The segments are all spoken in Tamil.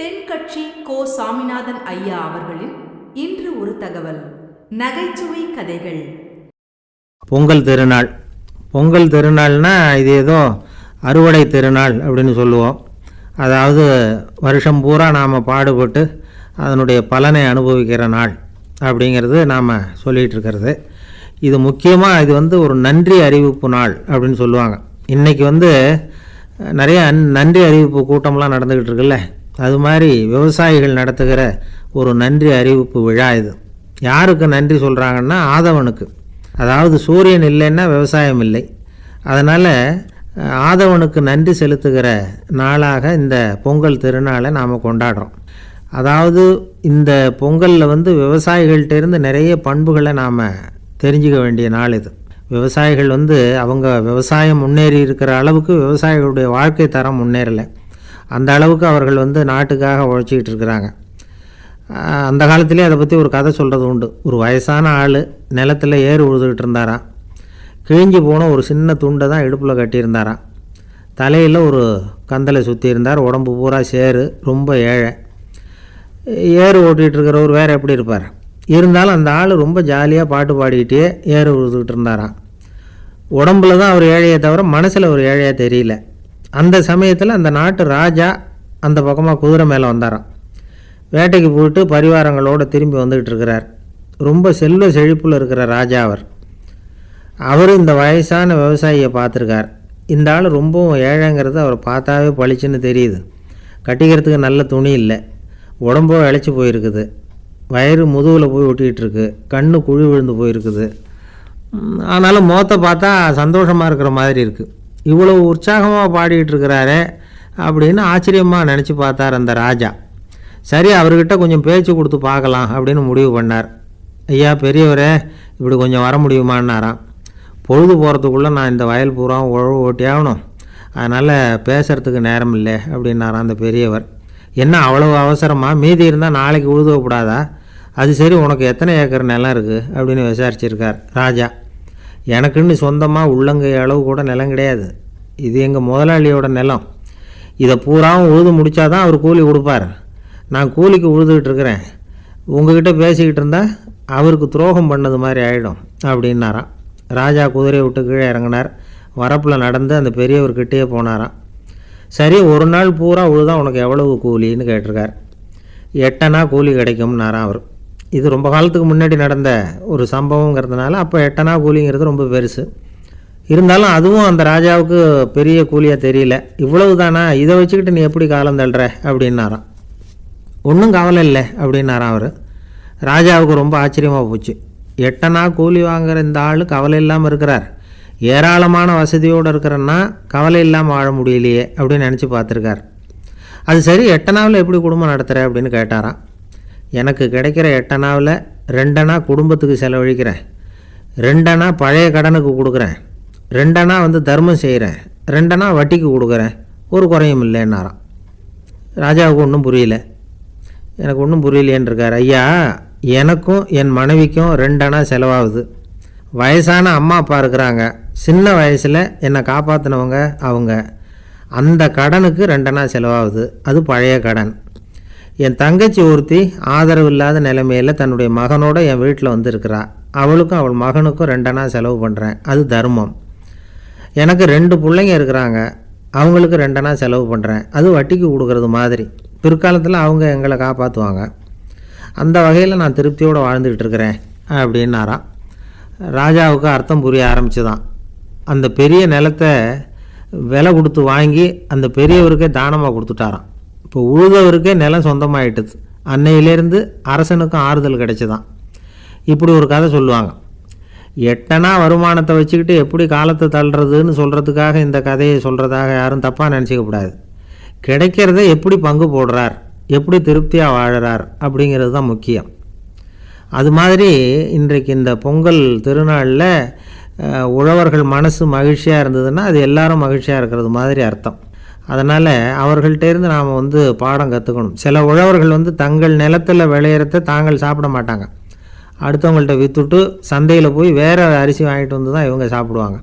தென்கட்சி கோ சாமிநாதன் ஐயா அவர்களின் இன்று ஒரு தகவல். நகைச்சுவை கதைகள். பொங்கல் திருநாள். பொங்கல் திருநாள்னா இது ஏதோ அறுவடை திருநாள் அப்படின்னு சொல்லுவோம். அதாவது வருஷம் பூரா நாம் பாடுபட்டு அதனுடைய பலனை அனுபவிக்கிற நாள் அப்படிங்கிறது நாம் சொல்லிகிட்டு இருக்கிறது. இது முக்கியமாக இது வந்து ஒரு நன்றி அறிவிப்பு நாள் அப்படின்னு சொல்லுவாங்க. இன்றைக்கி வந்து நிறைய நன்றி அறிவிப்பு கூட்டம்லாம் நடந்துக்கிட்டு இருக்குல்ல. அது மாதிரி விவசாயிகள் நடத்துகிற ஒரு நன்றி அறிவிப்பு விழா இது. யாருக்கு நன்றி சொல்கிறாங்கன்னா ஆதவனுக்கு. அதாவது சூரியன் இல்லைன்னா விவசாயம் இல்லை. அதனால் ஆதவனுக்கு நன்றி செலுத்துகிற நாளாக இந்த பொங்கல் திருநாளை நாம் கொண்டாடுறோம். அதாவது இந்த பொங்கலில் வந்து விவசாயிகள்ட்ட இருந்து நிறைய பண்புகளை நாம் தெரிஞ்சுக்க வேண்டிய நாள் இது. விவசாயிகள் வந்து அவங்க விவசாயம் முன்னேறி இருக்கிற அளவுக்கு விவசாயிகளுடைய வாழ்க்கை தரம் முன்னேறலை. அந்த அளவுக்கு அவர்கள் வந்து நாட்டுக்காக உழைச்சிக்கிட்டு இருக்கிறாங்க. அந்த காலத்திலே அதை பற்றி ஒரு கதை சொல்கிறது உண்டு. ஒரு வயசான ஆள் நிலத்தில் ஏறு உழுதுகிட்டு இருந்தாராம் கிழிஞ்சு போன ஒரு சின்ன துண்டை தான் இடுப்பில் கட்டியிருந்தாராம் தலையில் ஒரு கந்தலை சுற்றி இருந்தார். உடம்பு பூரா சேரு ரொம்ப ஏழை. ஏறு ஓட்டிகிட்டு இருக்கிறவர் வேறு எப்படி இருப்பார்? இருந்தாலும் அந்த ஆள் ரொம்ப ஜாலியாக பாட்டு பாடிக்கிட்டே ஏறு உழுதுகிட்டு இருந்தாராம். உடம்புல தான் அவர் ஏழையே தவிர மனசில் ஒரு ஏழையாக தெரியல. அந்த சமயத்தில் அந்த நாட்டு ராஜா அந்த பக்கமாக குதிரை மேலே வந்தாராம். வேட்டைக்கு போயிட்டு பரிவாரங்களோடு திரும்பி வந்துக்கிட்டு இருக்கிறார். ரொம்ப செல்வ செழிப்பில் இருக்கிற ராஜா அவர். அவர் இந்த வயசான விவசாயியை பார்த்துருக்கார். இந்த ஆள் ரொம்பவும் ஏழைங்கிறது அவர் பார்த்தாவே பளிச்சுன்னு தெரியுது. கட்டிக்கிறதுக்கு நல்ல துணி இல்லை. உடம்போ இழைச்சி போயிருக்குது. வயிறு முதுகில் போய் ஒட்டிகிட்டு இருக்கு. கண்ணு குழி விழுந்து போயிருக்குது. ஆனாலும் முகத்தை பார்த்தா சந்தோஷமாக இருக்கிற மாதிரி இருக்குது இவ்வளோ உற்சாகமாக பாடிட்டு இருக்கிறாரே அப்படின்னு ஆச்சரியமாக நினச்சி பார்த்தார் அந்த ராஜா. சரி அவர்கிட்ட கொஞ்சம் பேச்சு கொடுத்து பார்க்கலாம் அப்படின்னு முடிவு பண்ணார். ஐயா பெரியவரே இப்படி கொஞ்சம் வர முடியுமான்னாராம். பொழுது போகிறதுக்குள்ளே நான் இந்த வயல் பூரா உழவு ஓட்டி ஆகணும். அதனால் பேசுகிறதுக்கு நேரம் இல்லை அப்படின்னாராம் அந்த பெரியவர். என்ன அவ்வளவு அவசரமாக மீதி இருந்தால் நாளைக்கு உழுதக்கூடாதா அது சரி உனக்கு எத்தனை ஏக்கர் நிலம் இருக்குது அப்படின்னு விசாரிச்சிருக்கார் ராஜா. எனக்குன்னு சொந்தமாக உள்ளங்கை அளவு கூட நிலம் கிடையாது. இது எங்கள் முதலாளியோட நிலம். இதை பூராவும் உழுது முடித்தாதான் அவர் கூலி கொடுப்பார் நான் கூலிக்கு உழுதுகிட்டு இருக்கிறேன். உங்ககிட்ட பேசிக்கிட்டு இருந்தால் அவருக்கு துரோகம் பண்ணது மாதிரி ஆகிடும் அப்படின்னாராம். ராஜா குதிரையை விட்டு கீழே இறங்கினார். வரப்பில் நடந்து அந்த பெரியவர்கிட்டயே போனாராம். சரி ஒரு நாள் பூரா உழுதா உனக்கு எவ்வளவு கூலின்னு கேட்டிருக்கார். எட்டனா கூலி கிடைக்கும்னாராம் அவர். இது ரொம்ப காலத்துக்கு முன்னாடி நடந்த ஒரு சம்பவங்கிறதுனால அப்போ எட்டனா கூலிங்கிறது ரொம்ப பெருசு. இருந்தாலும் அதுவும் அந்த ராஜாவுக்கு பெரிய கூலியாக தெரியல. இவ்வளவு தானா இதை வச்சுக்கிட்டு நீ எப்படி காலம் தள்ளுற? அப்படின்னாராம். ஒன்றும் கவலை இல்லை அப்படின்னாராம் அவர். ராஜாவுக்கு ரொம்ப ஆச்சரியமாக போச்சு. எட்டனா கூலி வாங்குற இந்த ஆள் கவலை இல்லாமல் இருக்கிறார். ஏராளமான வசதியோடு இருக்கிறன்னா கவலை இல்லாமல் வாழ முடியலையே அப்படின்னு நினச்சி பார்த்துருக்கார். அது சரி எட்டனாவில் எப்படி குடும்பம் நடத்துகிற அப்படின்னு கேட்டாராம். எனக்கு கிடைக்கிற எட்டனாவில் ரெண்டனா குடும்பத்துக்கு செலவழிக்கிறேன். ரெண்டனா பழைய கடனுக்கு கொடுக்குறேன். ரெண்டனா வந்து தர்மம் செய்கிறேன் ரெண்டனா வட்டிக்கு கொடுக்குறேன். ஒரு குறையும் இல்லைன்னாராம். ராஜாவுக்கு ஒன்றும் புரியல. எனக்கு ஒன்றும் புரியலையேன்னு இருக்கார் ஐயா எனக்கும் என் மனைவிக்கும் ரெண்டனா செலவாகுது. வயசான அம்மா அப்பா இருக்கிறாங்க. சின்ன வயசில் என்னை காப்பாற்றினவங்க அவங்க. அந்த கடனுக்கு ரெண்டனா செலவாகுது. அது பழைய கடன். என் தங்கச்சி ஒருத்தி ஆதரவு இல்லாத நிலைமையில் தன்னுடைய மகனோட என் வீட்டில் வந்திருக்கிறா. அவளுக்கும் அவள் மகனுக்கும் ரெண்டனா செலவு பண்ணுறேன் அது தர்மம். எனக்கு ரெண்டு பிள்ளைங்க இருக்கிறாங்க. அவங்களுக்கு ரெண்டனா செலவு பண்ணுறேன் அது வட்டிக்கு கொடுக்குறது மாதிரி. பிற்காலத்தில் அவங்க எங்களை காப்பாற்றுவாங்க அந்த வகையில் நான் திருப்தியோடு வாழ்ந்துக்கிட்டு இருக்கிறேன் அப்படின்னாராம் ராஜாவுக்கு அர்த்தம் புரிய ஆரம்பிச்சுதான். அந்த பெரிய நிலத்தை விலை கொடுத்து வாங்கி அந்த பெரியவருக்கே தானமாக கொடுத்துட்டாராம். இப்போ உழுதவருக்கே நிலம் சொந்தமாயிட்டுது. அன்னையிலேருந்து அரசனுக்கும் ஆறுதல் கிடைச்சிதான். இப்படி ஒரு கதை சொல்லுவாங்க. எட்டனா வருமானத்தை வச்சுக்கிட்டு எப்படி காலத்தை தள்ளுறதுன்னு சொல்கிறதுக்காக இந்த கதையை சொல்கிறதாக யாரும் தப்பாக நினச்சிக்க கூடாது. கிடைக்கிறத எப்படி பங்கு போடுறார்? எப்படி திருப்தியாக வாழறார்? அப்படிங்கிறது தான் முக்கியம். அது மாதிரி இன்றைக்கு இந்த பொங்கல் திருநாளில் உழவர்கள் மனசு மகிழ்ச்சியாக இருந்ததுன்னா அது எல்லாரும் மகிழ்ச்சியாக இருக்கிறது மாதிரி அர்த்தம். அதனால் அவர்கள்ட்டேருந்து நாம் வந்து பாடம் கற்றுக்கணும் சில உழவர்கள் வந்து தங்கள் நிலத்தில் விளையிறத தாங்கள் சாப்பிட மாட்டாங்க. அடுத்தவங்கள்ட்ட விற்றுட்டு சந்தையில் போய் வேறு அரிசி வாங்கிட்டு வந்து தான் இவங்க சாப்பிடுவாங்க.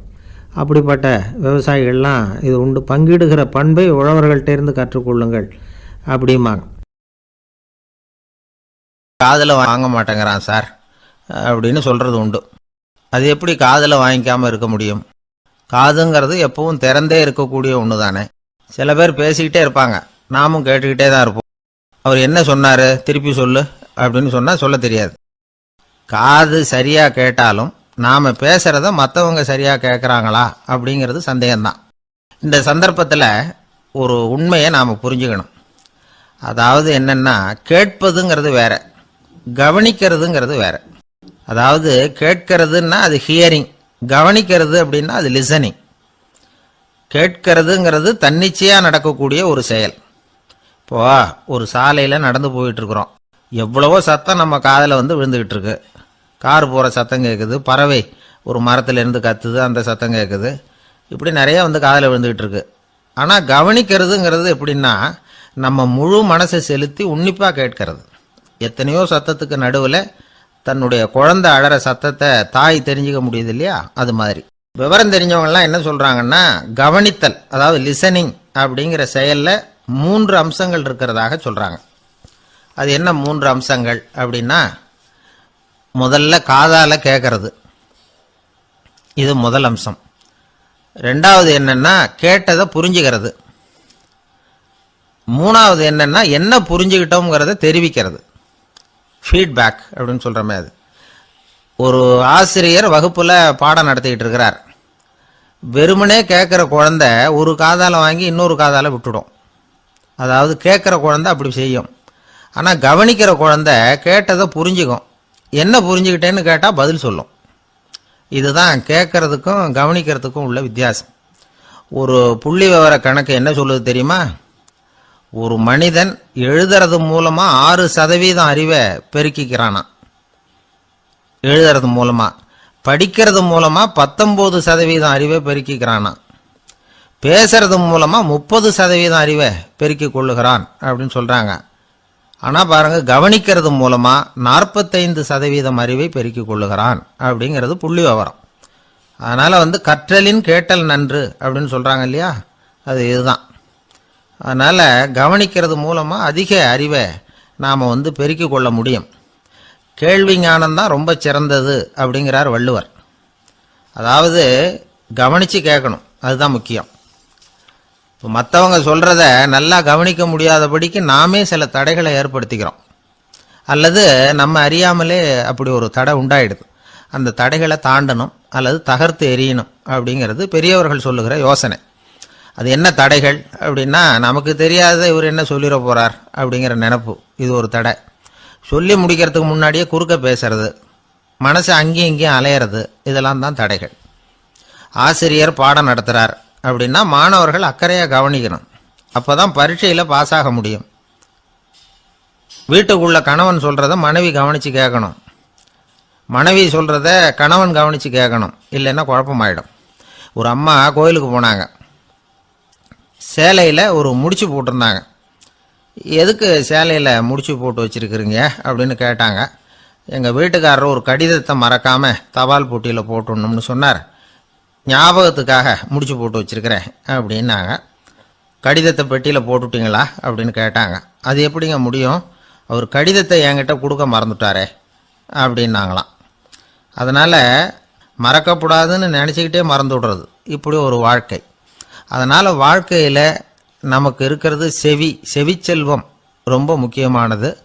அப்படிப்பட்ட விவசாயிகள்லாம் இது உண்டு. பங்கிடுகிற பண்பை உழவர்கள்ட்டேருந்து கற்றுக்கொள்ளுங்கள் அப்படிம்பாங்க. காதில் வாங்க மாட்டேங்கிறான் சார். அப்படின்னு சொல்கிறது உண்டு. அது எப்படி காதில் வாங்கிக்காமல் இருக்க முடியும்? காதுங்கிறது எப்பவும் திறந்தே இருக்கக்கூடிய ஒன்று தானே சில பேர் பேசிக்கிட்டே இருப்பாங்க. நாமும் கேட்டுக்கிட்டே தான் இருப்போம். அவர் என்ன சொன்னார்? திருப்பி சொல்லு. அப்படின்னு சொன்னால் சொல்ல தெரியாது. காது சரியாக கேட்டாலும் நாம் பேசுகிறத மற்றவங்க சரியாக கேட்குறாங்களா அப்படிங்கிறது சந்தேகம்தான். இந்த சந்தர்ப்பத்தில் ஒரு உண்மையை நாம் புரிஞ்சுக்கணும். அதாவது என்னென்னா கேட்பதுங்கிறது வேற கவனிக்கிறதுங்கிறது வேற. அதாவது கேட்கறதுன்னா அது ஹியரிங் கவனிக்கிறது அப்படின்னா அது லிசனிங் கேட்கறதுங்கிறது தன்னிச்சையாக நடக்கக்கூடிய ஒரு செயல். இப்போ ஒரு சாலையில் நடந்து போயிட்டுருக்குறோம் எவ்வளவோ சத்தம் நம்ம காதில் வந்து விழுந்துக்கிட்டு இருக்கு. கார் போகிற சத்தம் கேட்குது பறவை ஒரு மரத்துலேருந்து கத்துது அந்த சத்தம் கேட்குது இப்படி நிறையா வந்து காதில் விழுந்துக்கிட்டு இருக்கு. ஆனால் கவனிக்கிறதுங்கிறது எப்படின்னா நம்ம முழு மனசை செலுத்தி உன்னிப்பாக கேட்கறது. எத்தனையோ சத்தத்துக்கு நடுவில் தன்னுடைய குழந்தை அழற சத்தத்தை தாய் தெரிஞ்சுக்க முடியுது இல்லையா? அது மாதிரி. விவரம் தெரிஞ்சவங்கலாம் என்ன சொல்கிறாங்கன்னா கவனித்தல் அதாவது லிசனிங் அப்படிங்கிற செயலில் மூன்று அம்சங்கள் இருக்கிறதாக சொல்கிறாங்க அது என்ன மூன்று அம்சங்கள் அப்படின்னா முதல்ல காதால் கேட்கறது இது முதல் அம்சம். ரெண்டாவது என்னென்னா கேட்டதை புரிஞ்சுக்கிறது. மூணாவது என்னென்னா என்ன புரிஞ்சுக்கிட்டோங்கிறத தெரிவிக்கிறது. ஃபீட்பேக் அப்படின்னு சொல்கிறோமே அது. ஒரு ஆசிரியர் வகுப்பில் பாடம் நடத்திக்கிட்டு இருக்கிறார். வெறுமனே கேட்குற குழந்தை ஒரு காதால் வாங்கி இன்னொரு காதால் விட்டுடும். அதாவது கேட்குற குழந்தை அப்படி செய்யும். ஆனால் கவனிக்கிற குழந்தை கேட்டதை புரிஞ்சுக்கும். என்ன புரிஞ்சுக்கிட்டேன்னு கேட்டால் பதில் சொல்லும். இதுதான் கேட்கறதுக்கும் கவனிக்கிறதுக்கும் உள்ள வித்தியாசம். ஒரு புள்ளி விவர கணக்கு என்ன சொல்லுது தெரியுமா? ஒரு மனிதன் எழுதுறது மூலமாக ஆறு சதவீதம் அறிவை பெருக்கிக்கிறானா? எழுதுறது மூலமாக படிக்கிறது மூலமாக பத்தொம்போது சதவீதம் அறிவை பெருக்கிக்கிறானா? பேசுறது மூலமாக முப்பது சதவீதம் அறிவை பெருக்கிக் கொள்ளுகிறான் அப்படின்னு சொல்கிறாங்க ஆனால் பாருங்கள் கவனிக்கிறது மூலமாக நாற்பத்தைந்து சதவீதம் அறிவை பெருக்கிக் கொள்ளுகிறான் அப்படிங்கிறது புள்ளி விவரம். அதனால் வந்து கற்றலின் கேட்டல் நன்று அப்படின்னு சொல்கிறாங்க இல்லையா? அது இதுதான். அதனால் கவனிக்கிறது மூலமாக அதிக அறிவை நாம் வந்து பெருக்கிக் கொள்ள முடியும். கேள்வி ஞானம் தான் ரொம்ப சிறந்தது அப்படிங்கிறார் வள்ளுவர். அதாவது கவனித்து கேட்கணும். அதுதான் முக்கியம். இப்போ மற்றவங்க சொல்கிறத நல்லா கவனிக்க முடியாதபடிக்கு நாமே சில தடைகளை ஏற்படுத்திக்கிறோம். அல்லது நம்ம அறியாமலே அப்படி ஒரு தடை உண்டாயிடுது. அந்த தடைகளை தாண்டணும் அல்லது தகர்த்து எரியணும் அப்படிங்கிறது பெரியவர்கள் சொல்லுகிற யோசனை. அது என்ன தடைகள் அப்படின்னா நமக்கு தெரியாத இவர் என்ன சொல்லிட போகிறார் அப்படிங்கிற நினப்பு. இது ஒரு தடை. சொல்லி முடிக்கிறதுக்கு முன்னாடியே குறுக்க பேசுறது மனசு அங்கேயும் இங்கேயும் அலையிறது இதெல்லாம் தான் தடைகள். ஆசிரியர் பாடம் நடத்துகிறார் அப்படின்னா மாணவர்கள் அக்கறையாக கவனிக்கணும். அப்போ தான் பரீட்சையில் பாஸ் ஆக முடியும். வீட்டுக்குள்ள கணவன் சொல்கிறத மனைவி கவனித்து கேட்கணும். மனைவி சொல்கிறத கணவன் கவனித்து கேட்கணும். இல்லைன்னா குழப்பமாயிடும். ஒரு அம்மா கோயிலுக்கு போனாங்க. சேலையில் ஒரு முடிச்சு போட்டிருந்தாங்க. எதுக்கு சேலையில் முடிச்சு போட்டு வச்சுருக்குறீங்க? அப்படின்னு கேட்டாங்க. எங்கள் வீட்டுக்காரர் ஒரு கடிதத்தை மறக்காமல் தபால் போட்டியில் போட்டுடணும்னு சொன்னார். ஞாபகத்துக்காக முடிச்சு போட்டு வச்சிருக்கிறேன் அப்படின்னாங்க. கடிதத்தை பெட்டியில் போட்டுட்டிங்களா அப்படின்னு கேட்டாங்க. அது எப்படிங்க முடியும்? அவர் கடிதத்தை என்கிட்ட கொடுக்க மறந்துட்டாரே அப்படின்னாங்களாம். அதனால் மறக்கப்படாதுன்னு நினச்சிக்கிட்டே மறந்து விடுறது. இப்படி ஒரு வாழ்க்கை. அதனால் வாழ்க்கையில் நமக்கு இருக்கிறது செவி செவிச்செல்வம் ரொம்ப முக்கியமானது.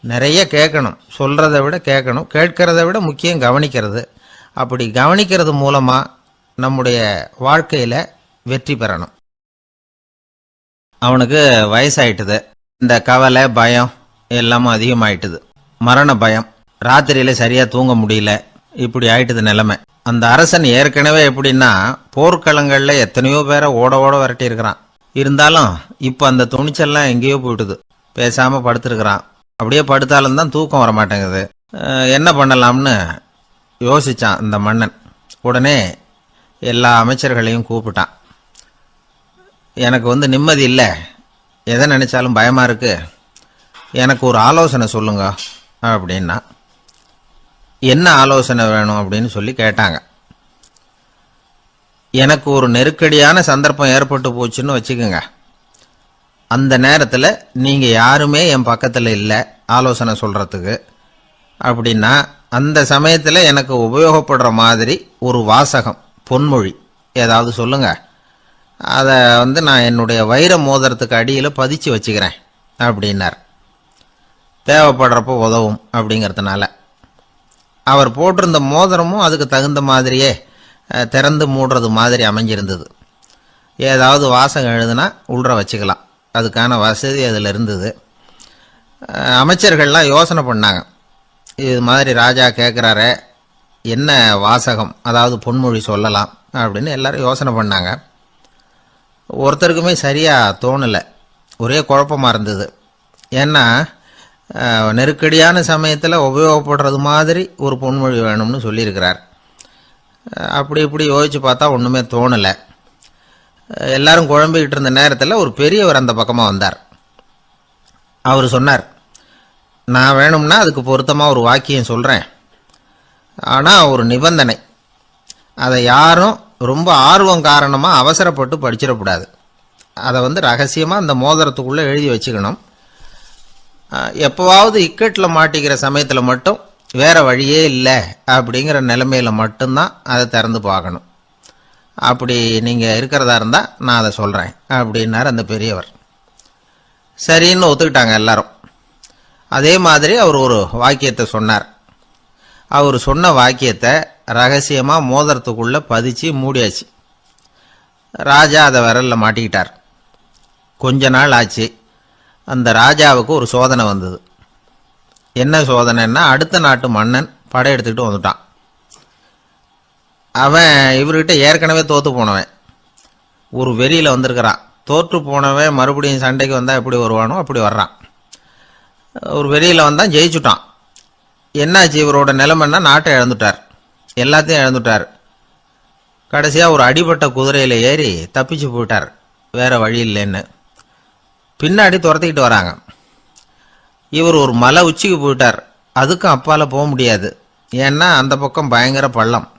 நிறைய கேட்கணும். சொல்கிறத விட கேட்கணும். கேட்கிறத விட முக்கியம் கவனிக்கிறது. அப்படி கவனிக்கிறது மூலமாக நம்முடைய வாழ்க்கையில் வெற்றி பெறணும். அவனுக்கு வயசாயிட்டுது. இந்த கவலை பயம் எல்லாமும் அதிகமாயிட்டுது. மரண பயம். ராத்திரியில சரியா தூங்க முடியல. இப்படி ஆயிட்டுது நிலைமை. அந்த அரசன் ஏற்கனவே எப்படின்னா போர்க்களங்கள்ல எத்தனையோ பேரை ஓட ஓட விரட்டி இருக்கிறான் இருந்தாலும் இப்போ அந்த துணிச்சல்லாம் எங்கேயோ போயிட்டுது. பேசாம படுத்திருக்கிறான். அப்படியே படுத்தாலும் தான் தூக்கம் வர மாட்டேங்குது என்ன பண்ணலாம்னு யோசிச்சான் இந்த மன்னன். உடனே எல்லா அமைச்சர்களையும் கூப்பிட்டான். எனக்கு வந்து நிம்மதி இல்லை. எதை நினச்சாலும் பயமாக இருக்குது எனக்கு ஒரு ஆலோசனை சொல்லுங்க அப்படின்னா என்ன ஆலோசனை வேணும் அப்படின்னு சொல்லி கேட்டாங்க. எனக்கு ஒரு நெருக்கடியான சந்தர்ப்பம் ஏற்பட்டு போச்சுன்னு வச்சுக்கோங்க. அந்த நேரத்தில் நீங்கள் யாருமே என் பக்கத்தில் இல்லை ஆலோசனை சொல்கிறதுக்கு அப்படின்னா அந்த சமயத்தில் எனக்கு உபயோகப்படுற மாதிரி ஒரு வாசகம். பொன்மொழி. ஏதாவது சொல்லுங்க. அதை வந்து நான் என்னுடைய வைர மோதிரத்துக்கு அடியில் பதிச்சு வச்சுக்கிறேன் அப்படின்னார். தேவைப்படுறப்போ உதவும் அப்படிங்கிறதுனால. அவர் போட்டிருந்த மோதிரமும் அதுக்கு தகுந்த மாதிரியே திறந்து மூடுறது மாதிரி அமைஞ்சிருந்தது. ஏதாவது வாசகம் எழுதுனா உள்ற வச்சுக்கலாம். அதுக்கான வசதி அதில் இருந்தது. அமைச்சர்கள்லாம் யோசனை பண்ணாங்க. இது மாதிரி ராஜா கேட்குறாரு என்ன வாசகம் அதாவது பொன்மொழி சொல்லலாம் அப்படின்னு எல்லாரும் யோசனை பண்ணாங்க. ஒருத்தருக்குமே சரியாக தோணலை. ஒரே குழப்பமாக இருந்தது. ஏன்னா நெருக்கடியான சமயத்தில் உபயோகப்படுறது மாதிரி ஒரு பொன்மொழி வேணும்னு சொல்லியிருக்கிறார். அப்படி இப்படி யோசித்து பார்த்தா ஒன்றுமே தோணலை. எல்லாரும் குழம்பிக்கிட்டு இருந்த நேரத்தில் ஒரு பெரியவர் அந்த பக்கமாக வந்தார். அவர் சொன்னார் நான் வேணும்னா அதுக்கு பொருத்தமாக ஒரு வாக்கியம் சொல்கிறேன் ஆனால் ஒரு நிபந்தனை. அதை யாரும் ரொம்ப ஆர்வம் காரணமாக அவசரப்பட்டு படிச்சிடக்கூடாது. அதை வந்து ரகசியமாக அந்த மோதிரத்துக்குள்ளே எழுதி வச்சுக்கணும். எப்போவாவது இக்கட்டில் மாட்டிக்கிற சமயத்தில் மட்டும் வேறு வழியே இல்லை அப்படிங்கிற நிலைமையில் மட்டும்தான் அதை திறந்து பார்க்கணும். அப்படி நீங்கள் இருக்கிறதா இருந்தால் நான் அதை சொல்கிறேன் அப்படின்னார் அந்த பெரியவர். சரின்னு ஒத்துக்கிட்டாங்க எல்லாரும். அதே மாதிரி அவர் ஒரு வாக்கியத்தை சொன்னார். அவர் சொன்ன வாக்கியத்தை ரகசியமாக மோதிரத்துக்குள்ளே பதிச்சு மூடியாச்சு. ராஜா அதை விரலில் மாட்டிக்கிட்டார். கொஞ்ச நாள் ஆச்சு. அந்த ராஜாவுக்கு ஒரு சோதனை வந்தது. என்ன சோதனைன்னா அடுத்த நாட்டு மன்னன் படையெடுத்துக்கிட்டு வந்துட்டான். அவன் இவர்கிட்ட ஏற்கனவே தோற்று போனவன். ஒரு வெறியில் வந்திருக்கிறான். தோற்று போனவன் மறுபடியும் சண்டைக்கு வந்தால் எப்படி வருவானோ அப்படி வர்றான். ஒரு வெறியில் வந்தால் ஜெயிச்சுட்டான். என்னாச்சு இவரோட நிலைமைன்னா நாட்டை இழந்துட்டார். எல்லாத்தையும் இழந்துட்டார். கடைசியாக ஒரு அடிபட்ட குதிரையில் ஏறி தப்பிச்சு போயிட்டார். வேறு வழி இல்லைன்னு. பின்னாடி துரத்திக்கிட்டு வராங்க. இவர் ஒரு மலை உச்சிக்கு போயிட்டார். அதுக்கும் அப்பால் போக முடியாது. ஏன்னா அந்த பக்கம் பயங்கர பள்ளம்.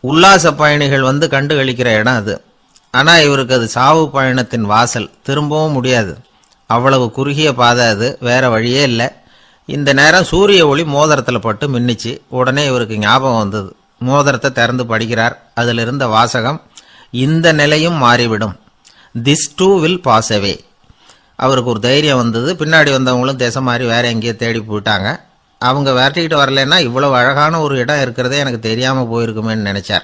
உல்லாச பயணிகள் வந்து கண்டு கழிக்கிற இடம் அது. ஆனால் இவருக்கு அது சாவு பயணத்தின் வாசல். திரும்பவும் முடியாது. அவ்வளவு குறுகிய பாதை அது. வேறு வழியே இல்லை. இந்த நேரம் சூரிய ஒளி மோதிரத்தில் பட்டு மின்னிச்சு. உடனே இவருக்கு ஞாபகம் வந்தது. மோதிரத்தை திறந்து படிக்கிறார். அதில் இருந்த வாசகம் இந்த நிலையும் மாறிவிடும். This too will pass away அவருக்கு ஒரு தைரியம் வந்தது. பின்னாடி வந்தவங்களும் திசை மாதிரி வேற எங்கேயோ தேடி போயிட்டாங்க. அவங்க விரட்டிக்கிட்டு வரலன்னா இவ்வளவு அழகான ஒரு இடம் இருக்கிறதே எனக்கு தெரியாமல் போயிருக்குமேன்னு நினைச்சார்.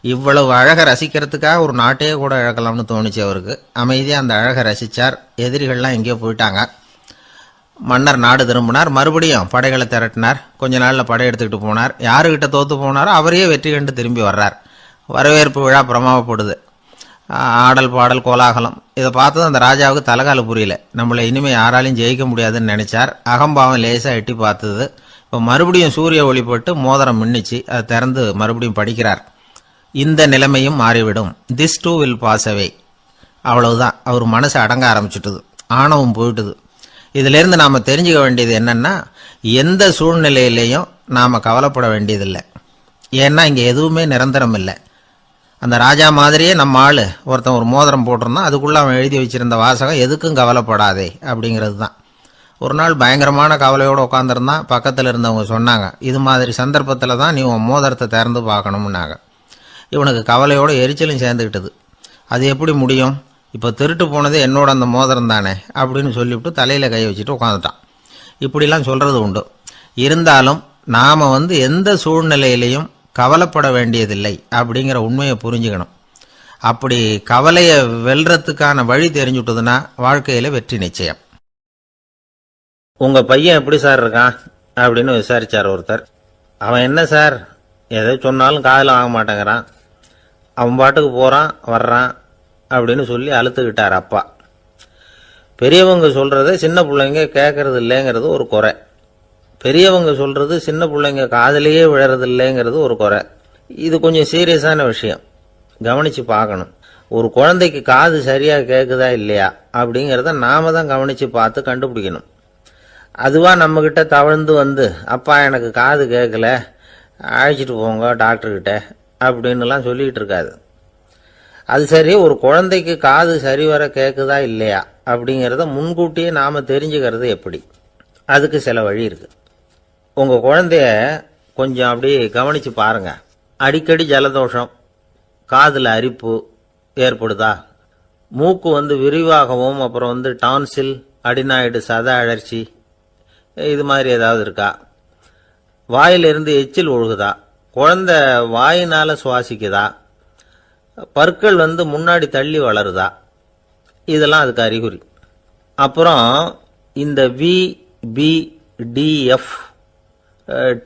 இவ்வளவு அழகை ரசிக்கிறதுக்காக ஒரு நாட்டையே கூட இழக்கலாம்னு தோணுச்சு அவருக்கு. அமைதியாக அந்த அழகை ரசித்தார் எதிரிகள்லாம் எங்கேயோ போயிட்டாங்க. மன்னர் நாடு திரும்பினார். மறுபடியும் படைகளை திரட்டினார். கொஞ்ச நாளில் படை எடுத்துக்கிட்டு போனார். யாருக்கிட்ட தோத்து போனாரோ அவரையே வெற்றி கண்டு திரும்பி வர்றார். வரவேற்பு விழா பிரமாவப்படுது. ஆடல் பாடல் கோலாகலம். இதை பார்த்ததும் அந்த ராஜாவுக்கு தலைகால புரியல. நம்மளை இனிமேல் யாராலையும் ஜெயிக்க முடியாதுன்னு நினைச்சார். அகம்பாவம் லேசாக எட்டி பார்த்தது. இப்போ மறுபடியும் சூரிய ஒளிப்பட்டு மோதிரம் மின்னிச்சு. அதை திறந்து மறுபடியும் படிக்கிறார். இந்த நிலைமையும் மாறிவிடும். This too will pass away. அவ்வளவுதான். அவர் மனசு அடங்க ஆரம்பிச்சுட்டுது. ஆணவம் போயிட்டுது. இதிலிருந்து நாம் தெரிஞ்சுக்க வேண்டியது என்னென்னா எந்த சூழ்நிலையிலையும் நாம் கவலைப்பட வேண்டியதில்லை. ஏன்னா இங்கே எதுவுமே நிரந்தரம் இல்லை. அந்த ராஜா மாதிரியே நம்ம ஆள் ஒருத்தன் ஒரு மோதிரம் போட்டிருந்தான் அதுக்குள்ளே அவன் எழுதி வச்சுருந்த வாசகம் எதுக்கும் கவலைப்படாதே அப்படிங்கிறது தான். ஒரு நாள் பயங்கரமான கவலையோடு உட்காந்துருந்தான் பக்கத்தில் இருந்தவங்க சொன்னாங்க இது மாதிரி சந்தர்ப்பத்தில் தான் நீ உன் மோதிரத்தை திறந்து பார்க்கணும்னாங்க. இவனுக்கு கவலையோடு எரிச்சலும் சேர்ந்துக்கிட்டது அது எப்படி முடியும்? இப்போ திருட்டு போனது என்னோட அந்த மோதிரம் தானே அப்படின்னு சொல்லிவிட்டு தலையில் கை வச்சுட்டு உட்காந்துட்டான் இப்படிலாம் சொல்கிறது உண்டு. இருந்தாலும் நாம் வந்து எந்த சூழ்நிலையிலையும் கவலைப்பட வேண்டியதில்லை அப்படிங்கிற உண்மையை புரிஞ்சுக்கணும். அப்படி கவலையை வெல்றதுக்கான வழி தெரிஞ்சுட்டதுன்னா வாழ்க்கையில் வெற்றி நிச்சயம். உங்கள் பையன் எப்படி சார் இருக்கான் அப்படின்னு விசாரிச்சார் ஒருத்தர். அவன் என்ன சார்? எதை சொன்னாலும் காதில் வாங்க மாட்டேங்கிறான். அவன் பாட்டுக்கு போகிறான் வர்றான். அப்படின்னு சொல்லி அழுத்துக்கிட்டார் அப்பா. பெரியவங்க சொல்கிறத சின்ன பிள்ளைங்க கேட்கறது இல்லைங்கிறது ஒரு குறை. பெரியவங்க சொல்கிறது சின்ன பிள்ளைங்க காதலையே விழறது இல்லைங்கிறது ஒரு குறை. இது கொஞ்சம் சீரியஸான விஷயம். கவனித்து பார்க்கணும். ஒரு குழந்தைக்கு காது சரியாக கேட்குதா இல்லையா அப்படிங்கிறத நாம தான் கவனித்து பார்த்து கண்டுபிடிக்கணும். அதுவாக நம்மக்கிட்ட தவழ்ந்து வந்து அப்பா எனக்கு காது கேட்கல அழைச்சிட்டு போங்க டாக்டர்கிட்ட அப்படின்னுலாம் சொல்லிகிட்டு இருக்காது. அது சரி ஒரு குழந்தைக்கு காது சரிவர கேட்குதா இல்லையா? அப்படிங்கிறத முன்கூட்டியே நாம் தெரிஞ்சுக்கிறது எப்படி? அதுக்கு சில வழி இருக்குது உங்கள் குழந்தைய கொஞ்சம் அப்படி கவனித்து பாருங்கள் அடிக்கடி ஜலதோஷம் காதில் அரிப்பு ஏற்படுதா? மூக்கு வந்து விரிவாகவும் அப்புறம் வந்து டான்சில் அடிநாயுடு சத அழற்சி இது மாதிரி ஏதாவது இருக்கா? வாயிலிருந்து எச்சில் ஒழுகுதா? குழந்தை வாயினால் சுவாசிக்குதா? பற்கள் வந்து முன்னாடி தள்ளி வளருதா? இதெல்லாம் அதுக்கு அறிகுறி. அப்புறம் இந்த வி பி டிஎஃப்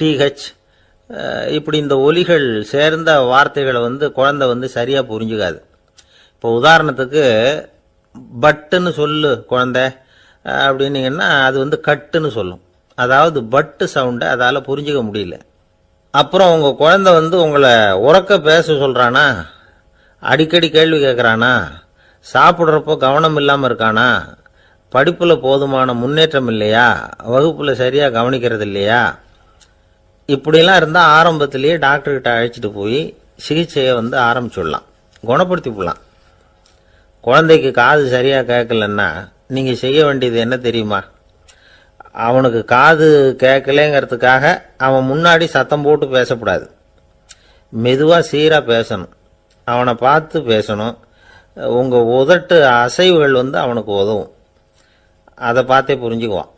டிஹெச் இப்படி இந்த ஒலிகள் சேர்ந்த வார்த்தைகளை வந்து குழந்தை வந்து சரியாக புரிஞ்சுக்காது. இப்போ உதாரணத்துக்கு பட்டுன்னு சொல்லு குழந்தை அப்படின்னீங்கன்னா அது வந்து கட்டுன்னு சொல்லும். அதாவது பட்டு சவுண்டை அதால் புரிஞ்சுக்க முடியல. அப்புறம் உங்கள் குழந்தை வந்து உங்களை உறக்க பேச சொல்கிறானா அடிக்கடி கேள்வி கேட்குறானா சாப்பிட்றப்போ கவனம் இல்லாமல் இருக்கானா? படிப்பில் போதுமான முன்னேற்றம் இல்லையா? வகுப்பில் சரியாக கவனிக்கிறது இல்லையா? இப்படிலாம் இருந்தால் ஆரம்பத்திலேயே டாக்டர்கிட்ட அழைச்சிட்டு போய் சிகிச்சையை வந்து ஆரம்பிச்சுடலாம். குணப்படுத்தி விடலாம். குழந்தைக்கு காது சரியாக கேட்கலன்னா நீங்கள் செய்ய வேண்டியது என்ன தெரியுமா? அவனுக்கு காது கேட்கலேங்கிறதுக்காக அவன் முன்னாடி சத்தம் போட்டு பேசக்கூடாது. மெதுவாக சீராக பேசணும். அவனை பார்த்து பேசணும். உங்கள் உதட்டு அசைவுகள் வந்து அவனுக்கு உதவும். அதை பார்த்தே புரிஞ்சுக்குவான்.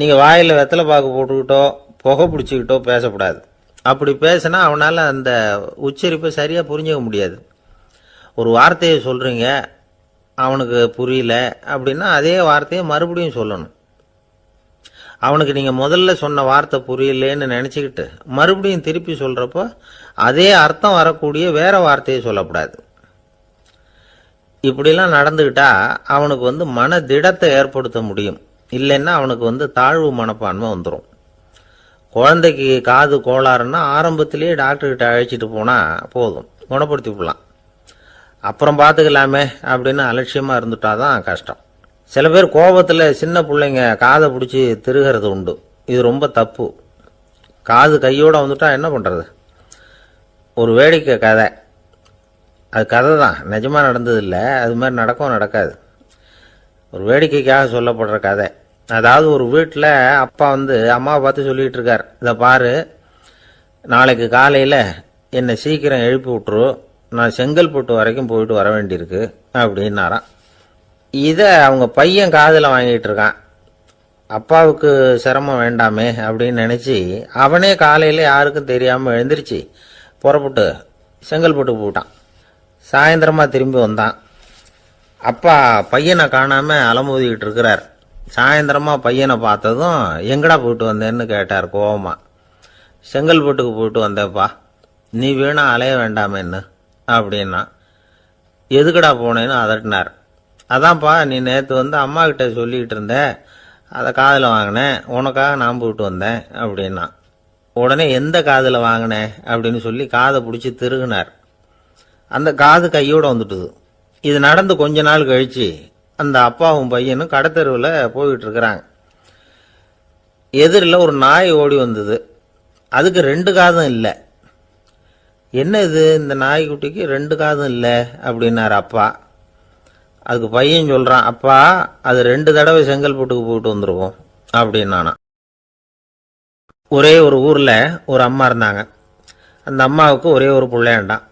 நீங்கள் வாயில் வெத்தலை பாக்கு போட்டுக்கிட்டோ புகை பிடிச்சிக்கிட்டோ பேசக்கூடாது. அப்படி பேசினா அவனால் அந்த உச்சரிப்பை சரியாக புரிஞ்சுக்க முடியாது. ஒரு வார்த்தையை சொல்கிறீங்க அவனுக்கு புரியல அப்படின்னா அதே வார்த்தையை மறுபடியும் சொல்லணும். அவனுக்கு நீங்கள் முதல்ல சொன்ன வார்த்தை புரியலேன்னு நினச்சிக்கிட்டு மறுபடியும் திருப்பி சொல்கிறப்போ அதே அர்த்தம் வரக்கூடிய வேற வார்த்தையை சொல்லக்கூடாது. இப்படிலாம் நடந்துக்கிட்டா அவனுக்கு வந்து மன திடத்தை ஏற்படுத்த முடியும். இல்லைன்னா அவனுக்கு வந்து தாழ்வு மனப்பான்மை வந்துடும் குழந்தைக்கு காது கோளாறுன்னா ஆரம்பத்திலேயே டாக்டர்கிட்ட அழைச்சிட்டு போனால் போதும். குணப்படுத்தி விடலாம். அப்புறம் பார்த்துக்கலாமே அப்படின்னு அலட்சியமாக இருந்துட்டாதான் கஷ்டம். சில பேர் கோபத்தில் சின்ன பிள்ளைங்க காதை பிடிச்சி திருகிறது உண்டு. இது ரொம்ப தப்பு. காது கையோடு வந்துட்டா என்ன பண்ணுறது ஒரு வேடிக்கை கதை. அது கதை தான் நிஜமாக நடந்ததில்லை. அது மாதிரி நடக்கும் நடக்காது. ஒரு வேடிக்கைக்காக சொல்லப்படுற கதை. அதாவது ஒரு வீட்டில் அப்பா வந்து அம்மாவை பார்த்து சொல்லிகிட்டு இருக்கார். இதை பாரு. நாளைக்கு காலையில் என்னை சீக்கிரம் எழுப்பி விட்டுரு. நான் செங்கல்பட்டு வரைக்கும் போயிட்டு வர வேண்டியிருக்கு. அப்படின்னாரான் இதை அவங்க பையன் காதில் வாங்கிட்டு இருக்கான். அப்பாவுக்கு சிரமம் வேண்டாமே அப்படின்னு நினச்சி அவனே காலையில் யாருக்கும் தெரியாமல் எழுந்திரிச்சு. புறப்பட்டு செங்கல்பட்டு போட்டான் சாயந்தரமாக திரும்பி வந்தான். அப்பா பையனை காணாமல் அலமோதிக்கிட்டு இருக்கிறார். சாயந்தரமாக பையனை பார்த்ததும் எங்கடா போயிட்டு வந்தேன்னு கேட்டார் கோபமாக செங்கல்பட்டுக்கு போயிட்டு வந்தேப்பா. நீ வீணா அலைய வேண்டாமேன்னு அப்படின்னா. எதுக்குடா போனேன்னு அதட்டினார். அதான்ப்பா நீ நேற்று வந்து அம்மா கிட்ட சொல்லிக்கிட்டு இருந்த அதை காதில் வாங்கினேன் உனக்காக நான் போட்டு வந்தேன் அப்படின்னா. உடனே எந்த காதில் வாங்கினேன் அப்படின்னு சொல்லி காதை பிடிச்சி திருகுனார். அந்த காது கையோடு வந்துட்டுது. இது நடந்து கொஞ்ச நாள் கழிச்சு அந்த அப்பாவும் பையனும் கடத்தெருவில் போயிட்டு இருக்கிறாங்க எதிரில் ஒரு நாய் ஓடி வந்தது. அதுக்கு ரெண்டு காதும் இல்லை. என்ன இது இந்த நாய்க்குட்டிக்கு ரெண்டு காதும் இல்லை அப்படின்னார் அப்பா. அதுக்கு பையன் சொல்றான் அப்பா அது ரெண்டு தடவை செங்கல்பட்டுக்கு போயிட்டு வந்துருவோம் அப்படின்னானா. ஒரே ஒரு ஊர்ல ஒரு அம்மா இருந்தாங்க. அந்த அம்மாவுக்கு ஒரே ஒரு பிள்ளையாண்டான்.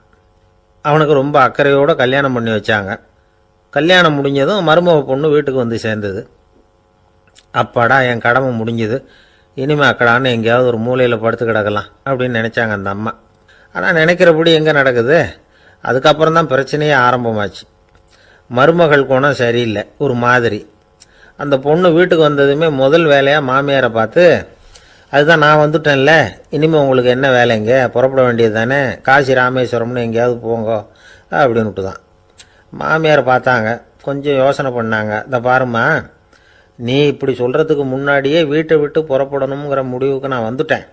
அவனுக்கு ரொம்ப அக்கறையோட கல்யாணம் பண்ணி வச்சாங்க. கல்யாணம் முடிஞ்சதும் மருமக பொண்ணு வீட்டுக்கு வந்து சேர்ந்தது. அப்பாடா என் கடமை முடிஞ்சது. இனிமே அக்கடான்னு எங்கேயாவது ஒரு மூலையில் படுத்து கிடக்கலாம் அப்படின்னு நினச்சாங்க அந்த அம்மா. ஆனால் நினைக்கிறபடி எங்கே நடக்குது? அதுக்கப்புறம் தான் பிரச்சனையே ஆரம்பமாச்சு. மருமகள் குணம் சரியில்லை ஒரு மாதிரி. அந்த பொண்ணு வீட்டுக்கு வந்ததுமே முதல் வேலையாக மாமியாரை பார்த்து அதுதான் நான் வந்துட்டேன்ல இனிமேல் உங்களுக்கு என்ன வேலைங்க புறப்பட வேண்டியது தானே? காசி ராமேஸ்வரம்னு எங்கேயாவது போங்க அப்படின்னுட்டு தான் மாமியார் பார்த்தாங்க கொஞ்சம் யோசனை பண்ணாங்க. இந்த பாரும்மா நீ இப்படி சொல்கிறதுக்கு முன்னாடியே வீட்டை விட்டு புறப்படணுங்கிற முடிவுக்கு நான் வந்துட்டேன்.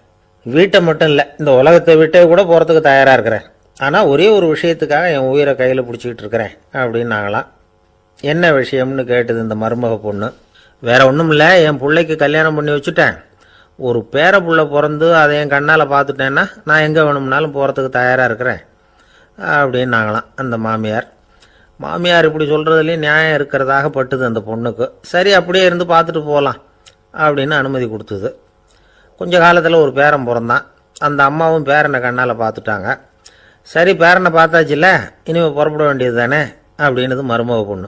வீட்டை மட்டும் இல்லை இந்த உலகத்தை விட்டே கூட போகிறதுக்கு தயாராக இருக்கிறேன். ஆனால் ஒரே ஒரு விஷயத்துக்காக என் உயிரை கையில் பிடிச்சிக்கிட்டு இருக்கிறேன் அப்படின்னாங்களாம் என்ன விஷயம்னு கேட்டது இந்த மருமக பொண்ணு. வேற ஒன்றும் இல்லை என் பிள்ளைக்கு கல்யாணம் பண்ணி வச்சுட்டேன். ஒரு பேர பிள்ளை பிறந்து அதை என் கண்ணால் பார்த்துட்டேன்னா நான் எங்கே வேணும்னாலும் போகிறதுக்கு தயாராக இருக்கிறேன் அப்படின்னாங்களாம் அந்த மாமியார். மாமியார் இப்படி சொல்கிறதுலேயும் நியாயம் இருக்கிறதாக பட்டுது அந்த பொண்ணுக்கு. சரி அப்படியே இருந்து பார்த்துட்டு போகலாம் அப்படின்னு அனுமதி கொடுத்தது. கொஞ்ச காலத்தில் ஒரு பேரன் பிறந்தான். அந்த அம்மாவும் பேரனை கண்ணால் பார்த்துட்டாங்க. சரி பேரனை பார்த்தாச்சுல்ல? இனிமேல் புறப்பட வேண்டியது தானே அப்படின்னது மருமக பொண்ணு.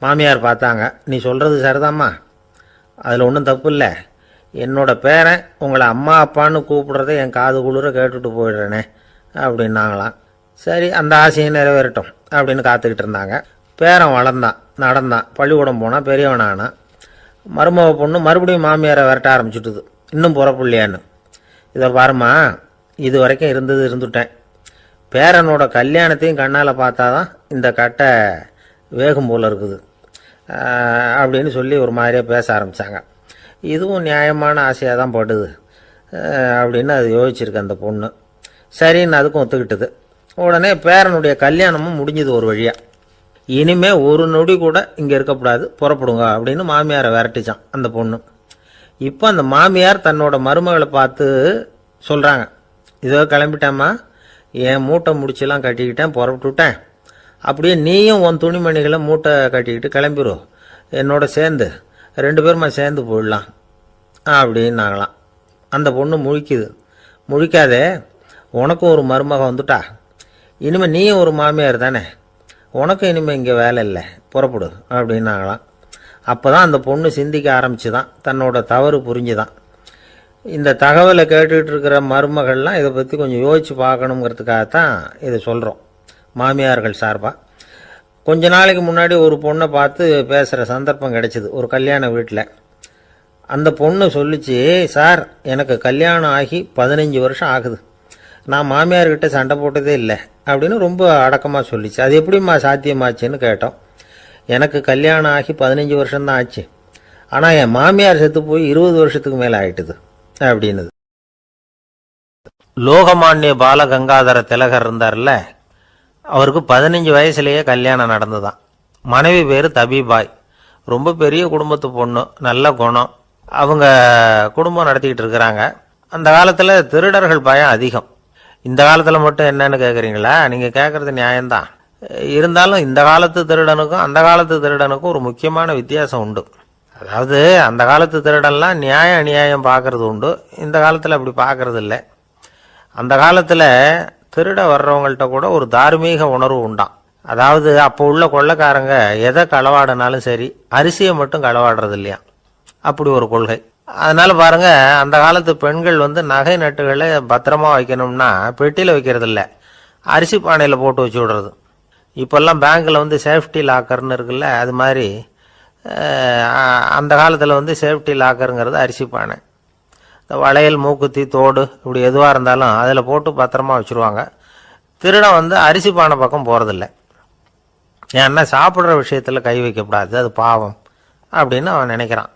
மாமியார் பார்த்தாங்க. நீ சொல்கிறது சரிதாம்மா. அதில் ஒன்றும் தப்பு இல்லை. என்னோடய பேரன் உங்களை அம்மா அப்பான்னு கூப்பிடுறதை என் காது குளிர கேட்டுட்டு போயிடுறேனே அப்படின்னாங்களாம். சரி அந்த ஆசையை நிறைவேறட்டும் அப்படின்னு காத்துக்கிட்டு இருந்தாங்க. பேரன் வளர்ந்தான் நடந்தான். பள்ளிக்கூடம் போனால் பெரியவனானான் மருமக பொண்ணு மறுபடியும் மாமியாரை விரட்ட ஆரம்பிச்சுட்டுது. இன்னும் புறப்பில்லையான்னு இதை பாருமா இது வரைக்கும் இருந்தது இருந்துட்டேன். பேரனோட கல்யாணத்தையும் கண்ணால் பார்த்தாதான் இந்த கட்டை வேகும் போல் இருக்குது. அப்படின்னு சொல்லி ஒரு மாதிரியாக பேச ஆரம்பித்தாங்க இதுவும் நியாயமான ஆசையாக தான் படுது அப்படின்னு அது யோசிச்சிருக்கு அந்த பொண்ணு. சரின்னு அதுக்கும் ஒத்துக்கிட்டது. உடனே பேரனுடைய கல்யாணமும் முடிஞ்சது ஒரு வழியாக இனிமே ஒரு நொடி கூட இங்கே இருக்கக்கூடாது புறப்படுங்க அப்படின்னு மாமியாரை விரட்டிச்சான் அந்த பொண்ணு. இப்போ அந்த மாமியார் தன்னோட மருமகளை பார்த்து சொல்கிறாங்க இதோ கிளம்பிட்டேம்மா என் மூட்டை முடிச்செல்லாம் கட்டிக்கிட்டேன் புறப்பட்டுட்டேன். அப்படியே நீயும் உன் துணிமணிகளை மூட்டை கட்டிக்கிட்டு கிளம்பிரும் என்னோட சேர்ந்து ரெண்டு பேருமா சேர்ந்து போயிடலாம். அப்படின்னாங்களாம் அந்த பொண்ணு முழிக்குது. முழிக்காதே உனக்கும் ஒரு மருமகம் வந்துட்டா. இனிமேல் நீயும் ஒரு மாமியார் தானே. உனக்கும் இனிமேல் இங்கே வேலை இல்லை. புறப்படு அப்படின்னாங்களாம் அப்போ தான் அந்த பொண்ணு சிந்திக்க ஆரம்பிச்சுதான். தன்னோட தவறு புரிஞ்சுதான். இந்த தகவலை கேட்டுக்கிட்டு இருக்கிற மருமகள்லாம் இதை பற்றி கொஞ்சம் யோசித்து பார்க்கணுங்கிறதுக்காக தான் இதை சொல்கிறோம் மாமியார்கள் சார்பாக கொஞ்ச நாளைக்கு முன்னாடி ஒரு பொண்ணை பார்த்து பேசுகிற சந்தர்ப்பம் கிடைச்சிது ஒரு கல்யாண வீட்டில் அந்த பொண்ணு சொல்லிச்சு சார் எனக்கு கல்யாணம் ஆகி பதினஞ்சு வருஷம் ஆகுது. நான் மாமியார்கிட்ட சண்டை போட்டதே இல்லை அப்படின்னு ரொம்ப அடக்கமாக சொல்லிச்சு. அது எப்படிம்மா சாத்தியமாச்சுன்னு கேட்டோம். எனக்கு கல்யாணம் ஆகி பதினஞ்சு வருஷம்தான் ஆச்சு. ஆனால் என் மாமியார் செத்து போய் இருபது வருஷத்துக்கு மேலே ஆகிட்டுது அப்படின்னுது லோகமானிய பாலகங்காதர திலகர் இருந்தார்ல அவருக்கு பதினஞ்சு வயசுலேயே கல்யாணம் நடந்துதான் மனைவி பேர் தபிபாய். ரொம்ப பெரிய குடும்பத்து பொண்ணு நல்ல குணம். அவங்க குடும்பம் நடத்திக்கிட்டு இருக்கிறாங்க. அந்த காலத்தில் திருடர்கள் பயம் அதிகம். இந்த காலத்தில் மட்டும் என்னன்னு கேட்குறீங்களா நீங்கள் கேட்குறது நியாயம்தான். இருந்தாலும் இந்த காலத்து திருடனுக்கும் அந்த காலத்து திருடனுக்கும் ஒரு முக்கியமான வித்தியாசம் உண்டு. அதாவது அந்த காலத்து திருடெல்லாம் நியாயம் அநியாயம் பார்க்கறது உண்டு. இந்த காலத்தில் அப்படி பார்க்கறது இல்லை. அந்த காலத்தில் திருட வர்றவங்கள்ட்ட கூட ஒரு தார்மீக உணர்வு உண்டாம். அதாவது அப்போ உள்ள கொள்ளைக்காரங்க எதை களவாடினாலும் சரி அரிசியை மட்டும் களவாடுறது இல்லையா? அப்படி ஒரு கொள்கை. அதனால பாருங்க அந்த காலத்து பெண்கள் வந்து நகை நட்டுகளை பத்திரமா வைக்கணும்னா பெட்டியில் வைக்கிறது இல்லை. அரிசி பானையில் போட்டு வச்சு விடுறது. இப்போல்லாம் பேங்க்கில் வந்து சேஃப்டி லாக்கர்னு இருக்குல்ல அது மாதிரி அந்த காலத்தில் வந்து சேஃப்டி லாக்கருங்கிறது அரிசி பானை. இந்த வளையல் மூக்குத்தி தோடு இப்படி எதுவாக இருந்தாலும் அதில் போட்டு பத்திரமா வச்சுருவாங்க. திருடம் வந்து அரிசி பானை பக்கம் போகிறதில்ல ஏன்னா சாப்பிட்ற விஷயத்தில் கை வைக்கக்கூடாது அது பாவம் அப்படின்னு அவன் நினைக்கிறான்.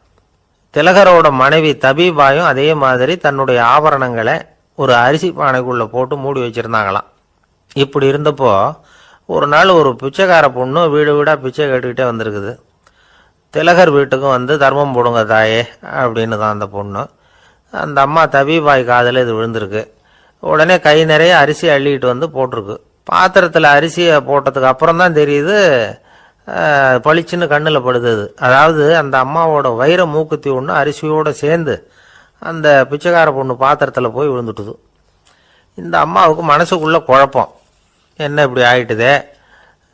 திலகரோட மனைவி தபீபாயும் அதே மாதிரி தன்னுடைய ஆபரணங்களை ஒரு அரிசி பானைக்குள்ளே போட்டு மூடி வச்சுருந்தாங்களாம். இப்படி இருந்தப்போ ஒரு நாள் ஒரு பிச்சைக்கார பொண்ணு வீடு வீடாக பிச்சை கேட்டுக்கிட்டே வந்திருக்குது. திலகர் வீட்டுக்கும் வந்து தர்மம் போடுங்க தாயே அப்படின்னு தான் அந்த பொண்ணு. அந்த அம்மா தபிபாய் காதில் இது விழுந்திருக்கு. உடனே கை நிறைய அரிசி அள்ளிட்டு வந்து போட்டிருக்கு. பாத்திரத்தில் அரிசியை போட்டதுக்கு அப்புறம் தான் தெரியுது பளிச்சுன்னு கண்ணில் படுது அதாவது அந்த அம்மாவோட வைர மூக்குத்தி ஒன்று அரிசியோடு சேர்ந்து அந்த பிச்சைக்கார பொண்ணு பாத்திரத்தில் போய் விழுந்துட்டுது. இந்த அம்மாவுக்கு மனசுக்குள்ளே குழப்பம். என்ன இப்படி ஆயிட்டுதே?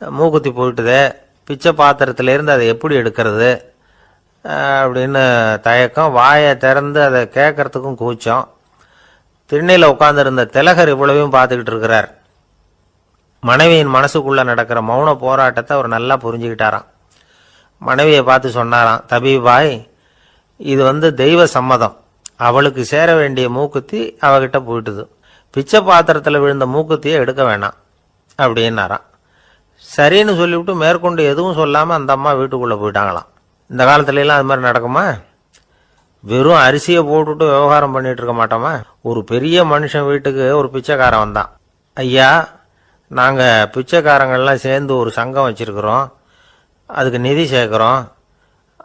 மூக்குத்தி போயிட்டுதே? பிச்சை பாத்திரத்திலேருந்து அதை எப்படி எடுக்கிறது அப்படின்னு தயக்கம் வாயை திறந்து அதை கேட்கறதுக்கும் கூச்சம். திண்ணையில் உட்காந்துருந்த திலகர் இவ்வளவையும் பார்த்துக்கிட்டு இருக்கிறார். மனைவியின் மனசுக்குள்ளே நடக்கிற மௌன போராட்டத்தை அவர் நல்லா புரிஞ்சுக்கிட்டாராம். மனைவியை பார்த்து சொன்னாராம் தபீபாய் இது வந்து தெய்வ சம்மதம். அவளுக்கு சேர வேண்டிய மூக்குத்தி அவகிட்ட போயிட்டுது. பிச்சை பாத்திரத்தில் விழுந்த மூக்குத்தியை எடுக்க வேணாம் அப்படின்னாராம். சரின்னு சொல்லிவிட்டு மேற்கொண்டு எதுவும் சொல்லாமல் அந்த அம்மா வீட்டுக்குள்ளே போயிட்டாங்களாம். இந்த காலத்துலலாம் அது மாதிரி நடக்குமா? வெறும் அரிசியை போட்டுட்டு விவகாரம் பண்ணிட்டு இருக்க மாட்டோமா? ஒரு பெரிய மனுஷன் வீட்டுக்கு ஒரு பிச்சைக்காரன் வந்தான். ஐயா நாங்கள் பிச்சைக்காரங்கள்லாம் சேர்ந்து ஒரு சங்கம் வச்சுருக்குறோம். அதுக்கு நிதி சேர்க்குறோம்.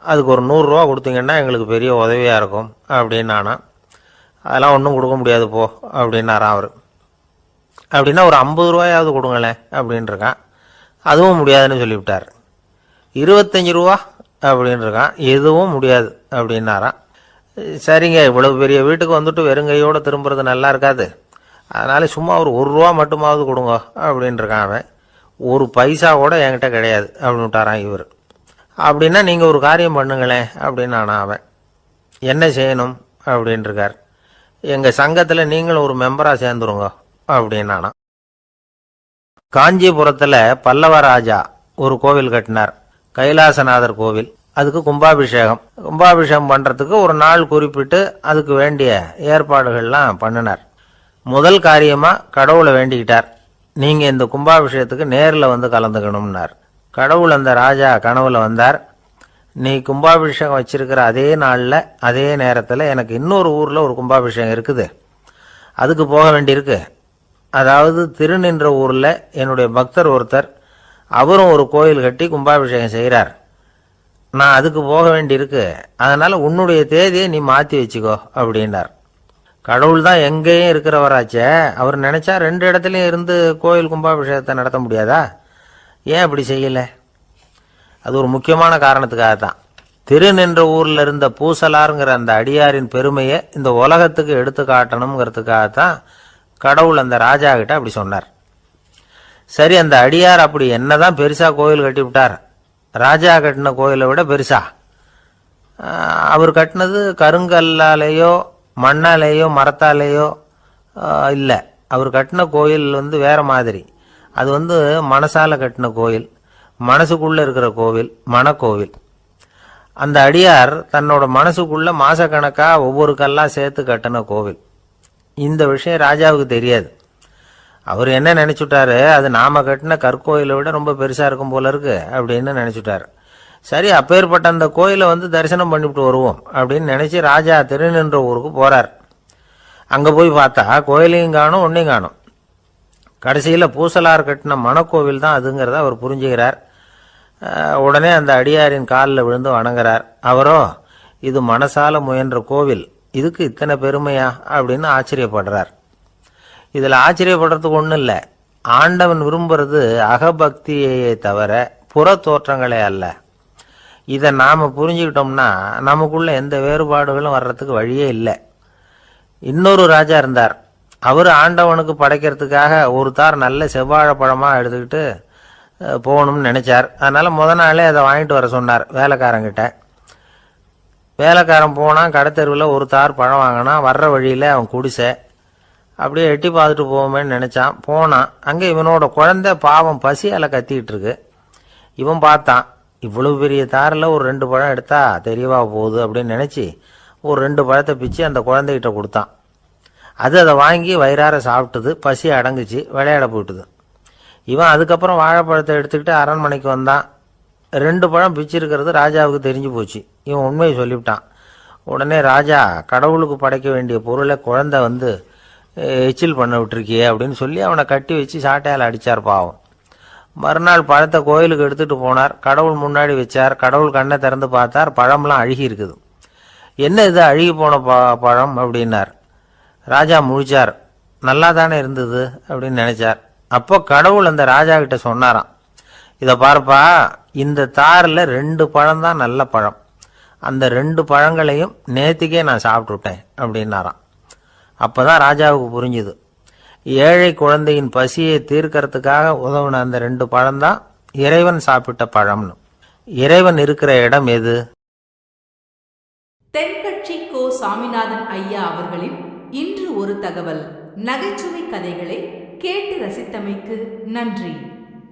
அதுக்கு ஒரு நூறுரூவா கொடுத்தீங்கன்னா எங்களுக்கு பெரிய உதவியாக இருக்கும் அப்படின்னானா. அதெல்லாம் ஒன்றும் கொடுக்க முடியாது போ அப்படின்னாரான் அவர். அப்படின்னா ஒரு ஐம்பது ரூபாயாவது கொடுங்களேன் அப்படின்ருக்கான் அதுவும் முடியாதுன்னு சொல்லிவிட்டார். இருபத்தஞ்சி ரூபா அப்படின்னு இருக்கான் எதுவும் முடியாது அப்படின்னாராம். சரிங்க இவ்வளவு பெரிய வீட்டுக்கு வந்துட்டு வெறுங்கையோடு திரும்புறது நல்லா இருக்காது. அதனால சும்மா ஒரு ஒரு ரூபா மட்டுமாவது கொடுங்க அப்படின்னு இருக்கான் அவன். ஒரு பைசா கூட என்கிட்ட கிடையாது அப்படின்னு விட்டாரான் இவர். அப்படின்னா நீங்கள் ஒரு காரியம் பண்ணுங்களேன் அப்படின்னு அவன். என்ன செய்யணும் அப்படின்ருக்கார் எங்கள் சங்கத்தில் நீங்களும் ஒரு மெம்பராக சேர்ந்துருங்க அப்படின்னானா. காஞ்சிபுரத்தில் பல்லவ ராஜா ஒரு கோவில் கட்டினார். கைலாசநாதர் கோவில். அதுக்கு கும்பாபிஷேகம். கும்பாபிஷேகம் பண்ணுறதுக்கு ஒரு நாள் குறிப்பிட்டு அதுக்கு வேண்டிய ஏற்பாடுகள்லாம் பண்ணினார். முதல் காரியமாக கடவுளை வேண்டிக்கிட்டார். நீங்கள் இந்த கும்பாபிஷேகத்துக்கு நேரில் வந்து கலந்துக்கணும்னார். கடவுள் அந்த ராஜா கனவுல வந்தார். நீ கும்பாபிஷேகம் வச்சிருக்கிற அதே நாளில் அதே நேரத்தில் எனக்கு இன்னொரு ஊரில் ஒரு கும்பாபிஷேகம் இருக்குது. அதுக்கு போக வேண்டியிருக்கு. அதாவது திருநின்ற ஊரில் என்னுடைய பக்தர் ஒருத்தர் அவரும் ஒரு கோயில் கட்டி கும்பாபிஷேகம் செய்கிறார். நான் அதுக்கு போக வேண்டியிருக்கு. அதனால் உன்னுடைய தேதியை நீ மாற்றி வச்சுக்கோ அப்படின்னார். கடவுள் தான் எங்கேயும் இருக்கிறவராச்சே. அவர் நினச்சா ரெண்டு இடத்துலையும் இருந்து கோயில் கும்பாபிஷேகத்தை நடத்த முடியாதா? ஏன் அப்படி செய்யலை? அது ஒரு முக்கியமான காரணத்துக்காக தான் திருநின்ற ஊரில் இருந்த பூசலாருங்கிற அந்த அடியாரின் பெருமையை இந்த உலகத்துக்கு எடுத்து காட்டணுங்கிறதுக்காக தான் கடவுள் அந்த ராஜா கிட்ட அப்படி சொன்னார். சரி அந்த அடியார் அப்படி என்னதான் பெருசா கோயில் கட்டி விட்டார். ராஜா கட்டின கோயிலை விட பெருசா. அவர் கட்டினது கருங்கல்லாலேயோ மண்ணாலேயோ மரத்தாலேயோ இல்லை. அவர் கட்டின கோயில் வந்து வேற மாதிரி. அது வந்து மனசால கட்டின கோயில் மனசுக்குள்ள இருக்கிற கோவில் மனக்கோவில். அந்த அடியார் தன்னோட மனசுக்குள்ள மாசக்கணக்கா ஒவ்வொரு கல்லா சேர்த்து கட்டின கோவில். இந்த விஷயம் ராஜாவுக்கு தெரியாது. அவர் என்ன நினச்சிட்டாரு? அது நாம கட்டின கற்கோயிலை விட ரொம்ப பெருசாக இருக்கும் போல இருக்கு அப்படின்னு நினச்சிட்டாரு. சரி அப்பேற்பட்ட அந்த கோயிலை வந்து தரிசனம் பண்ணிவிட்டு வருவோம் அப்படின்னு நினச்சி ராஜா திருநின்ற ஊருக்கு போகிறார் அங்கே போய் பார்த்தா கோயிலையும் காணும் ஒன்றையும் காணும். கடைசியில் பூசலார் கட்டின மணக்கோவில் தான் அதுங்கிறத அவர் புரிஞ்சுக்கிறார். உடனே அந்த அடியாரின் காலில் விழுந்து வணங்குறார். அவரோ இது மனசால முயன்ற கோவில். இதுக்கு இத்தனை பெருமையா அப்படின்னு ஆச்சரியப்படுறார். இதில் ஆச்சரியப்படுறதுக்கு ஒன்றும் இல்லை. ஆண்டவன் விரும்புறது அகபக்தியையே தவிர புற தோற்றங்களே அல்ல. இதை நாம் புரிஞ்சுக்கிட்டோம்னா நமக்குள்ள எந்த வேறுபாடுகளும் வர்றதுக்கு வழியே இல்லை. இன்னொரு ராஜா இருந்தார். அவர் ஆண்டவனுக்கு படைக்கிறதுக்காக ஒரு தார் நல்ல செவ்வாழை பழமாக எடுத்துக்கிட்டு போகணும்னு நினச்சார். அதனால் முத நாளே அதை வாங்கிட்டு வர சொன்னார் வேலைக்காரங்கிட்ட. வேலைக்காரன் போனால் கடைத்தெருவில் ஒரு தார் பழம் வாங்கினான் வர்ற வழியில் அவன் குடிசை. அப்படியே எட்டி பார்த்துட்டு போவோமேன்னு நினச்சான். போனான். அங்கே இவனோட குழந்த பாவம் பசியால் கத்திக்கிட்டு இருக்கு. இவன் பார்த்தான். இவ்வளவு பெரிய தாரில் ஒரு ரெண்டு பழம் எடுத்தா தெரியவா போகுது அப்படின்னு நினச்சி ஒரு ரெண்டு பழத்தை பிச்சு அந்த குழந்தைகிட்ட கொடுத்தான். அது அதை வாங்கி வயிறார சாப்பிட்டுது. பசி அடங்குச்சு. விளையாட போயிட்டுது. இவன் அதுக்கப்புறம் வாழைப்பழத்தை எடுத்துக்கிட்டு அரண்மனைக்கு வந்தான். ரெண்டு பழம் பிச்சிருக்கிறது ராஜாவுக்கு தெரிஞ்சு போச்சு. இவன் உண்மையை சொல்லிவிட்டான். உடனே ராஜா கடவுளுக்கு படைக்க வேண்டிய பொருளை குழந்தை வந்து எச்சில் பண்ண விட்டுருக்கியே அப்படின்னு சொல்லி அவனை கட்டி வச்சு சாட்டையால் அடிச்சார் பாவம். மறுநாள் பழத்தை கோயிலுக்கு எடுத்துகிட்டு போனார். கடவுள் முன்னாடி வச்சார். கடவுள் கண்ணை திறந்து பார்த்தார். பழம்லாம் அழுகி இருக்குது. என்ன இது? அழுகி போன ப பழம்? அப்படின்னார். ராஜா முழிச்சார். நல்லா தானே இருந்தது அப்படின்னு நினைச்சார். அப்போ கடவுள் அந்த ராஜா கிட்ட சொன்னாராம். இதை பார்ப்பா இந்த தாரில் ரெண்டு பழம் தான் நல்ல பழம். அந்த ரெண்டு பழங்களையும் நேத்திக்கே நான் சாப்பிட்டுட்டேன் அப்படின்னாராம். அப்பதான் ராஜாவுக்கு புரிஞ்சுது. ஏழை குழந்தையின் பசியை தீர்க்கறதுக்காக உதவுன அந்த ரெண்டு பழம்தான் இறைவன் சாப்பிட்ட பழம்னு. இறைவன் இருக்கிற இடம் எது? தென்கட்சி கோ சாமிநாதன் ஐயா அவர்களின் இன்று ஒரு தகவல். நகைச்சுவை கதைகளை கேட்டு ரசித்தமைக்கு நன்றி.